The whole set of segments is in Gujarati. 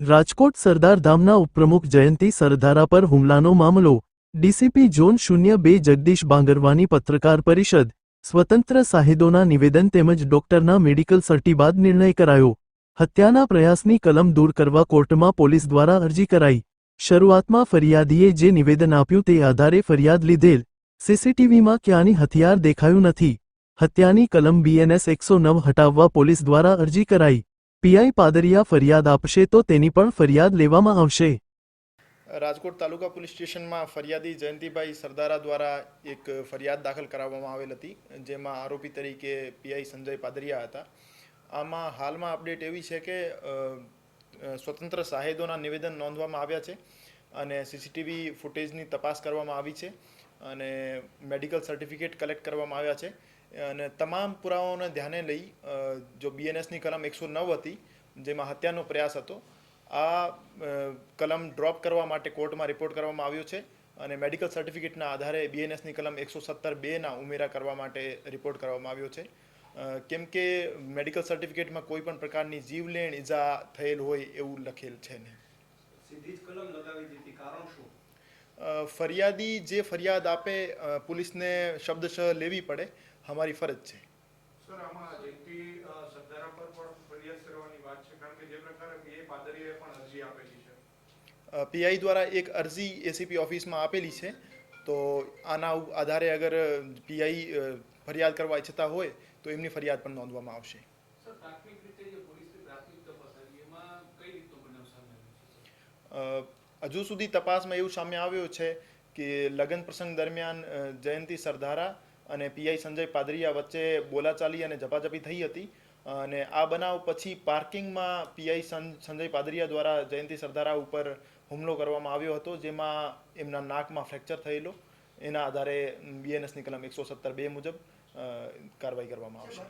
રાજકોટ સરદાર ધામના ઉપપ્રમુખ જયંતિ સરધારા પર હુમલાનો મામલો. ડીસીપી ઝોન શૂન્ય બે જગદીશ બાંગરવાની પત્રકાર પરિષદ. સ્વતંત્ર સાહિદોના નિવેદન તેમજ ડોક્ટરના મેડિકલ સર્ટી બાદ નિર્ણય કરાયો. હત્યાના પ્રયાસની કલમ દૂર કરવા કોર્ટમાં પોલીસ દ્વારા અરજી કરાઈ. શરૂઆતમાં ફરિયાદીએ જે નિવેદન આપ્યું તે આધારે ફરિયાદ લીધેલ. સીસીટીવીમાં ક્યાંની હથિયાર દેખાયું નથી. હત્યાની કલમ બીએનએસ એકસો નવ હટાવવા પોલીસ દ્વારા અરજી કરાઈ. પીઆઈ પાદરિયા ફરિયાદ આપશે તો તેની પણ ફરિયાદ લેવામાં આવશે. રાજકોટ તાલુકા પોલીસ સ્ટેશનમાં ફરિયાદી જયંતિભાઈ સરદારા દ્વારા એક ફરિયાદ દાખલ કરાવવામાં આવેલ હતી, જેમાં આરોપી તરીકે પીઆઈ સંજય પાદરિયા હતા. આમાં હાલમાં અપડેટ એવી છે કે સ્વતંત્ર સાહેદોના નિવેદન નોંધવામાં આવ્યા છે અને સીસીટીવી ફૂટેજની તપાસ કરવામાં આવી છે. અને મેડિકલ સર્ટિફિકેટ કલેક્ટ કરવામાં આવ્યા છે. અને તમામ પુરાવાઓને ધ્યાને લઈ જો બીએનએસની કલમ એકસો નવ હતી, જેમાં હત્યાનો પ્રયાસ હતો, આ કલમ ડ્રોપ કરવા માટે કોર્ટમાં રિપોર્ટ કરવામાં આવ્યો છે અને મેડિકલ સર્ટિફિકેટના આધારે બીએનએસની કલમ એકસો સત્તર બેના ઉમેરા કરવા માટે રિપોર્ટ કરવામાં આવ્યો છે. કેમ કે મેડિકલ સર્ટિફિકેટમાં કોઈ પણ પ્રકારની જીવલેણ ઈજા થયેલ હોય એવું લખેલ છે નહીં સીધી જ કલમ લગાવી દીધી. કારણ શું? ફરિયાદી જે ફરિયાદ આપે પોલીસને શબ્દશઃ લેવી પડે અમારી ફરજ છે. સર આમાં જેપી સરદારા પર પણ ફરિયાદ કરવાની વાત છે કારણ કે જે પ્રકારે પીએ પાદરીએ પણ અરજી આપેલી છે. પીઆઈ દ્વારા એક અરજી એસીપી ઓફિસમાં આપેલી છે. તો આના આધારે અગર પીઆઈ ફરિયાદ કરવા ઈચ્છતા હોય તો એમની ફરિયાદ પણ નોંધવામાં આવશે. સર પ્રાથમિક રીતે જે પોલીસની પ્રાથમિક તપાસ એમાં કઈ રીતનો બનાવ સામે હજુ સુધી તપાસમાં એવું સામે આવ્યું છે કે લગ્ન પ્રસંગ દરમિયાન જયંતિ સરધારા અને પીઆઈ સંજય પાદરિયા વચ્ચે બોલાચાલી અને ઝપાઝપી થઈ હતી. અને આ બનાવ પછી પાર્કિંગમાં પીઆઈ સંજય પાદરિયા દ્વારા જયંતિ સરદારા ઉપર હુમલો કરવામાં આવ્યો હતો જેમાં એમના નાકમાં ફ્રેક્ચર થયેલો. એના આધારે બીએનએસની કલમ એકસો સત્તર બે મુજબ કારવાઈ કાર્યવાહી કરવામાં આવશે.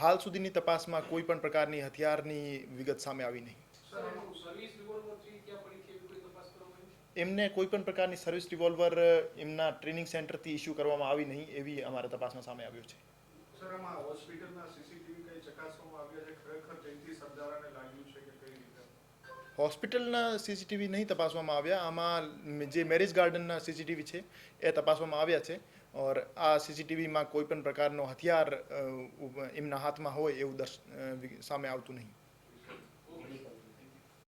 હાલ સુધીની તપાસમાં કોઈ પણ પ્રકારની હથિયારની વિગત સામે આવી નહીં. એમને કોઈ પણ પ્રકારની સર્વિસ રિવોલ્વર એમના ટ્રેનિંગ સેન્ટરથી ઇસ્યુ કરવામાં આવી નહીં એવી અમારા તપાસમાં સામે આવ્યું છે. સર આમાં હોસ્પિટલના સીસીટીવી કઈ ચકાસવામાં આવ્યા છે? ખરેખર જયંતિ સરદારાને લાગ્યું છે કે કઈ રીતે? હોસ્પિટલના સીસીટીવી નહીં તપાસવામાં આવ્યા. આમાં જે મેરેજ ગાર્ડનના સીસીટીવી છે એ તપાસવામાં આવ્યા છે. ઓર આ સીસીટીવીમાં કોઈ પણ પ્રકારનો હથિયાર એમના હાથમાં હોય એવું સામે આવતું નહીં.